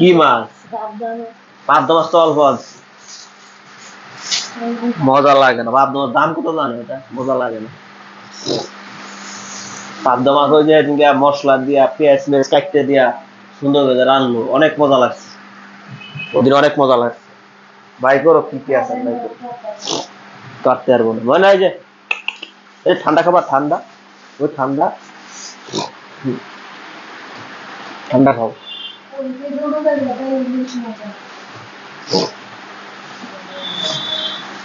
কি মাছ? তো অল্প মজা লাগে না দাম কত জানো এটা? মজা লাগে না। মাছ ওই যে মশলা দিয়া, পেঁয়াজ মেয়াজ কাটতে দিয়া সুন্দর করে রান্নু অনেক মজা লাগছে। ওদিন অনেক মজা লাগছে। ভাই করো কি কি আছে ভাই করো। কাটতে পারব না। মনে হয় যে ঠান্ডা খাবার ঠান্ডা, ওই ঠান্ডা। ঠান্ডা খাও।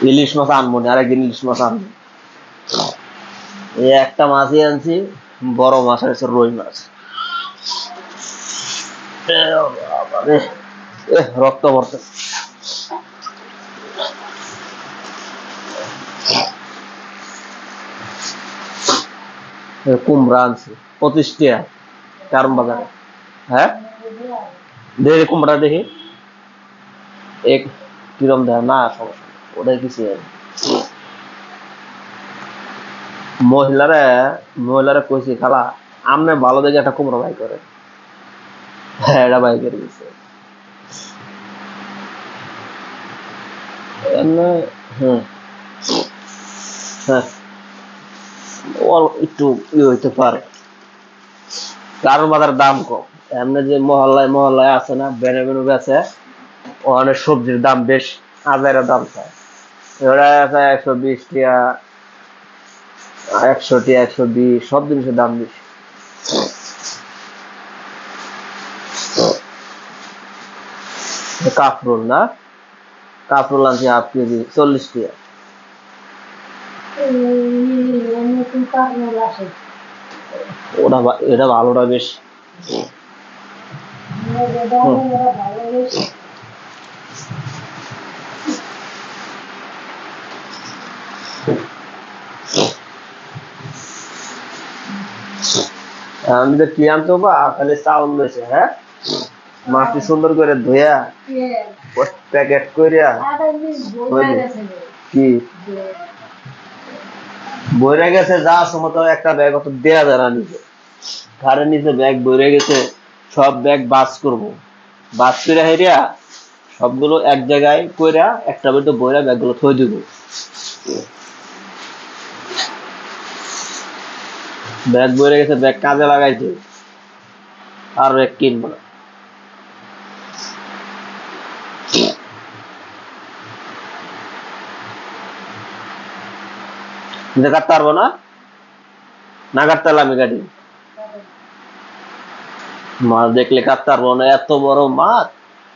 ইলিশ মাছ আনব না, আরেকদিন ইলিশ মাছ আনব। এই একটা মাছই আনছি, বড় মাছ আছে রুই মাছ। রক্ত ভরতে কুমড়া আনছি, পঁচিশ টাকা কারণ বাজারে। হ্যাঁ? কুমড়া দেখি। এক কিরম না কিছু কইছি, খালা, আমনে ভালো দেখে একটা কুমড়া করে। হ্যাঁ এটা করে দিছে। হ্যাঁ। একটু ই হইতে পারে। কারণ বাজার দাম কম। এমনি যে মহল্লায় মহল্লায় আছে না, বেনে বেনু বেছে ওখানে সবজির দাম বেশ হাজারের দাম চায়। ওরা আছে একশো বিশ টিয়া, একশো টিয়া, একশো বিশ, সব জিনিসের দাম বেশি। কাফরুল না? কাফরুল আনছি হাফ কেজি, চল্লিশ টিয়া। ওটা এটা ভালোটা বেশ ওরা দামে ওরা ভালো বেশি আমি তো কি আনতে বা খালি চাউল লইছে হ্যাঁ? মাটি সুন্দর করে ধুয়া প্যাকেট করিয়া। কি? বইরে গেছে, যা সমত একটা ব্যাগ অত দেয়া না নিচে ঘাড়ের নিচে ব্যাগ বইরে গেছে সব ব্যাগ বাস করব। বাস করে হেরিয়া সবগুলো এক জায়গায় কইরা একটা বইতে বইরা ব্যাগগুলো থই দিব। ব্যাগ বইরে গেছে, ব্যাগ কাজে লাগাইছে। আর ব্যাগ কিনবো। না কাটতে পারব না? না কাটতে আমি কাটি মাছ দেখলে কাটতে পারব না এত বড় মাছ?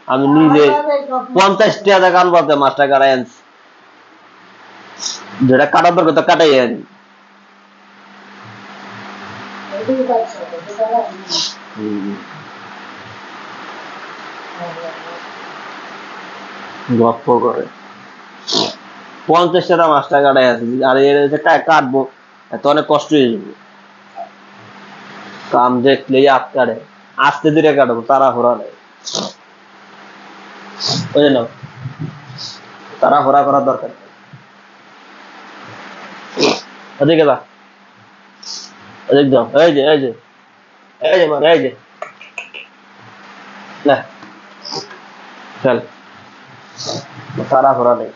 আমি নিজে পঞ্চাশ টাকা কান বলতে মাছটা কাটাই আনছি। যেটা কাটার দরকার তো কাটাই আনি। গপ্প করে। পঞ্চাশ টাকা মাছটা কাটাই আছে আর এর কাটবো, এত অনেক কষ্ট হয়ে যাবে। কাম দেখলেই আট কাটে আস্তে ধীরে কাটবো তারা হোরা নেই। বুঝে নাও তারা হোরা করার দরকার। এদিকে যা। যাও এই যে এই যে। এই যে, মার নেই।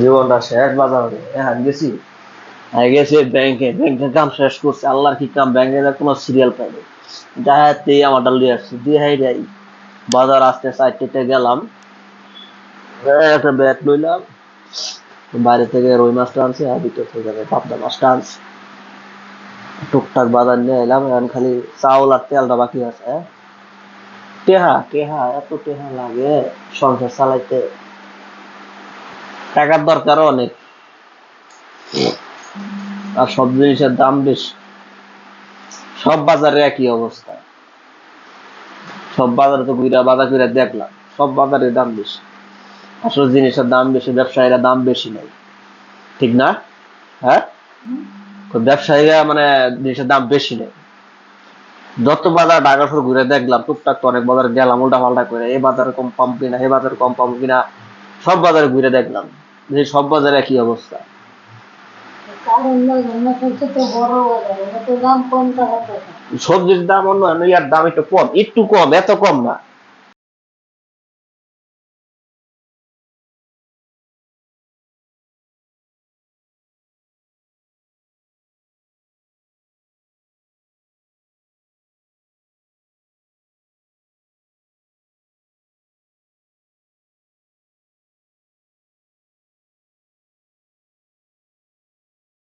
জীবনটা শেষ বাজার হ্যাঁ গেছি। আমি গেছি ব্যাংকে ব্যাংকের কাম শেষ করছে, আল্লাহর কি কাম? ব্যাংকে কোনো সিরিয়াল পাইনি যাহাতেই আমারটা লিয়ে আসছি। দিয়ে হাই যাই বাজার আসতে সাইডটিতে গেলাম। একটা ব্যাগ লইলাম। বাইরে থেকে রুই মাছটা আনছি আর ভিতর থেকে আমি পাবদা মাছটা আনছি। টুকটাক বাজার নিয়ে এলাম। এখন খালি চাউল আর তেলটা বাকি আছে। হ্যাঁ? টেহা টেহা, এত টেহা লাগে। সংসার চালাইতে। টাকার দরকার অনেক। আর সব জিনিসের দাম বেশি সব বাজারে একই অবস্থা। সব বাজারে তো ঘুরা বাজার ঘুরে দেখলাম সব বাজারে দাম বেশি। আসলে জিনিসের দাম বেশি ব্যবসায়ীরা দাম বেশি নেই ঠিক না? হ্যাঁ? তো ব্যবসায়ীরা মানে জিনিসের দাম বেশি নেই যত বাজার ঢাকা শহর ঘুরে দেখলাম টুকটাক তো অনেক বাজার গেলাম উল্টা পাল্টা করে এই বাজারে কম পাম কিনা এই বাজারে কম পাম কিনা সব বাজারে ঘুরে দেখলাম। যে সব বাজারে একই অবস্থা। সবজির দাম অন্য ইয়ার দাম একটু কম একটু কম এত কম না।